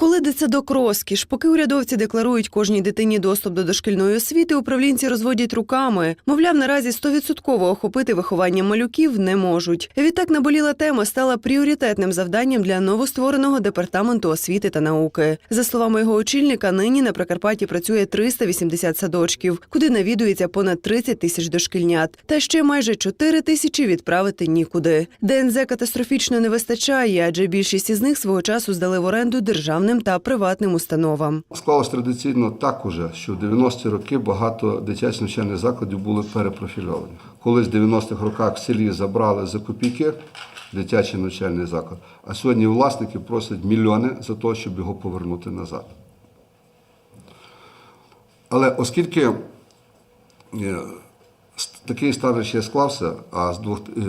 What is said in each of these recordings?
Коли дитсадок розкіш, поки урядовці декларують кожній дитині доступ до дошкільної освіти, управлінці розводять руками. Мовляв, наразі стовідсотково охопити виховання малюків не можуть. Відтак наболіла тема стала пріоритетним завданням для новоствореного департаменту освіти та науки. За словами його очільника, нині на Прикарпатті працює 380 садочків, куди навідується понад 30 тисяч дошкільнят. Та ще майже 4 тисячі відправити нікуди. ДНЗ катастрофічно не вистачає, адже більшість із них свого часу здали в оренду державним та приватним установам. Склалось традиційно так уже, що в 90-ті роки багато дитячих навчальних закладів були перепрофільовані. Колись в 90-х роках в селі забрали за копійки дитячий навчальний заклад, а сьогодні власники просять мільйони за те, щоб його повернути назад. Але оскільки е, такий стан ще склався, а з двох, е,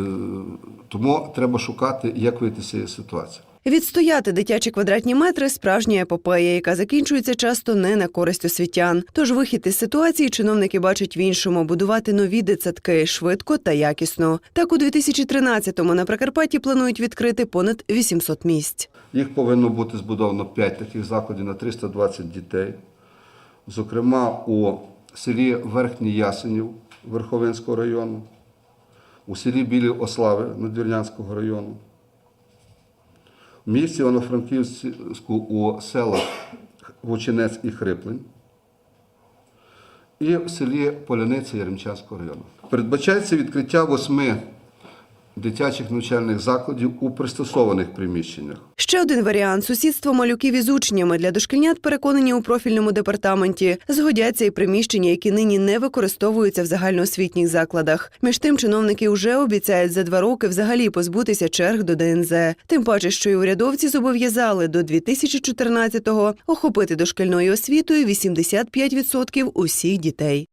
тому треба шукати, як вийти з цієї ситуації. Відстояти дитячі квадратні метри справжня епопея, яка закінчується часто не на користь освітян. Тож вихід із ситуації чиновники бачать в іншому будувати нові дитсадки швидко та якісно. Так у 2013-му на Прикарпатті планують відкрити понад 800 місць. Їх повинно бути збудовано 5 таких закладів на 320 дітей. Зокрема, у селі Верхній Ясенів Верховинського району, у селі Білі Ослави Надвірнянського району, в місті Івано-Франківську у селах Вочинець і Хриплень, і в селі Поляниця Яремчанського району. Передбачається відкриття восьми дитячих навчальних закладів у пристосованих приміщеннях. Ще один варіант сусідство малюків із учнями для дошкільнят переконані у профільному департаменті. Згодяться і приміщення, які нині не використовуються в загальноосвітніх закладах. Між тим, чиновники вже обіцяють за два роки взагалі позбутися черг до ДНЗ. Тим паче, що й урядовці зобов'язали до 2014-го охопити дошкільною освітою 85% усіх дітей.